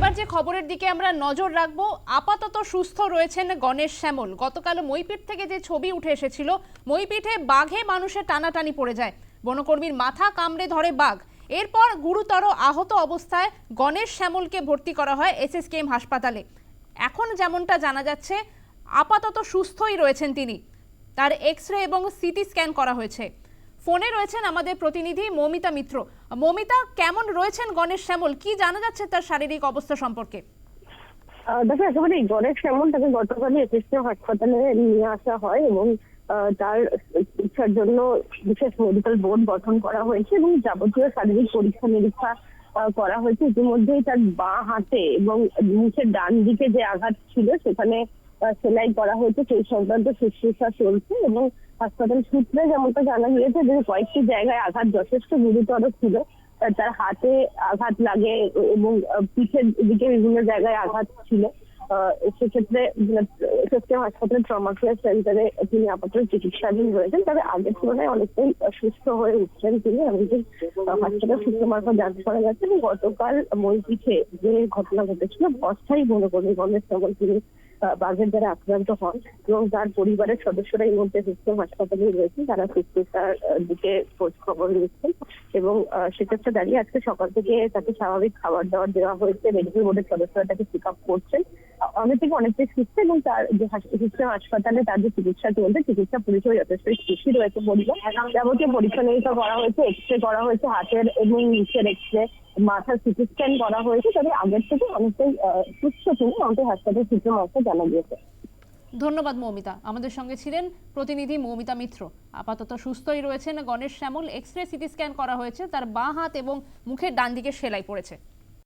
এবার যে খবরের দিকে আমরা নজর রাখব, আপাতত সুস্থ রয়েছেন গণেশ শ্যামল। গতকাল মইপিঠ থেকে যে ছবি উঠে এসেছিল মইপিঠে বাঘে মানুষের টানাটানি পড়ে যায়। বনকর্মীর মাথা কামড়ে ধরে বাঘ। এরপর গুরুতর আহত অবস্থায় গণেশ শ্যামলকে ভর্তি করা হয় এসএসকেএম হাসপাতালে। এখন যেমনটা জানা যাচ্ছে, আপাতত সুস্থই রয়েছেন তিনি। তার এক্স রে এবং সিটি স্ক্যান করা হয়েছে। ফোনে রয়েছেন আমাদের প্রতিনিধি মৌমিতা মিত্র। মৌমিতা, কেমন রয়েছেন গণেশ শ্যামল? কি জানা যাচ্ছে তার শারীরিক অবস্থা সম্পর্কে? দেখো, একেবারে গণেশ শ্যামল তাকে গতকালই এসএসকে হাসপাতালে নিয়ে আসা হয় এবং তার চিকিৎসার জন্য বিশেষ মেডিকেল বোর্ড গঠন করা হয়েছে এবং যাবতীয় শারীরিক পরীক্ষা নিরীক্ষা করা হয়েছে। ইতিমধ্যেই তার বাঁ হাতে এবং মুখের ডান দিকে যে আঘাত ছিল, সেখানে সেলাই করা হয়েছে। সেই সংক্রান্ত শুশ্রূষা চলছে এবং হাসপাতাল সূত্রে যেমনটা জানা গিয়েছে যে কয়েকটি জায়গায় আঘাত যথেষ্ট গুরুতর ছিল। তার হাতে আঘাত লাগে এবং পিঠের দিকে বিভিন্ন জায়গায় আঘাত ছিল। সেক্ষেত্রে এসএসকে হাসপাতালের ট্রমা কেয়ার সেন্টারে তিনি আপাতত চিকিৎসাধীন রয়েছেন। তবে আগের তুলনায় অনেকটাই সুস্থ হয়ে উঠছেন তিনি। এমনকি হাসপাতাল সূত্র মারফত জানতে পারা এবং গতকাল মইপিঠে যে ঘটনা ঘটেছিল, অস্থায়ী মনে করি গণেশ নগর তিনি বাঘের দ্বারা আক্রান্ত হন এবং তার পরিবারের সদস্যরা এই মুহূর্তে সুস্থ হাসপাতালে রয়েছেন। তারা সুস্থতার দিকে খোঁজ খবর নিচ্ছেন এবং সেক্ষেত্রে দাঁড়িয়ে আজকে সকাল থেকে তাকে স্বাভাবিক খাবার দাবার দেওয়া হয়েছে। মেডিকেল বোর্ডের সদস্যরা তাকে চেক আপ করছেন। অনেক অনেকটাই সুস্থ এবং তার যে সিস্টেম হাসপাতালে তার যে চিকিৎসা চলছে, চিকিৎসা পরিচয় যথেষ্ট খুশি রয়েছে পরিবার যাবতীয় পরীক্ষা নিরীক্ষা করা হয়েছে এক্স রে করা হয়েছে, হাতের এবং নিচের এক্স রে মাথার সিটি স্ক্যান করা হয়েছে, তবে আগের থেকে অনেকটাই সুস্থ তিনি আমাদের হাসপাতাল সূত্র মারফত জানা গিয়েছে। ধন্যবাদ মৌমিতা। আমাদের সঙ্গে ছিলেন প্রতিনিধি মৌমিতা মিত্র। আপাতত সুস্থই রয়েছেন Ganesh Shyamal. X ray CT scan করা হয়েছে, তার বাঁ হাত এবং মুখের ডান দিকে সেলাই পড়েছে।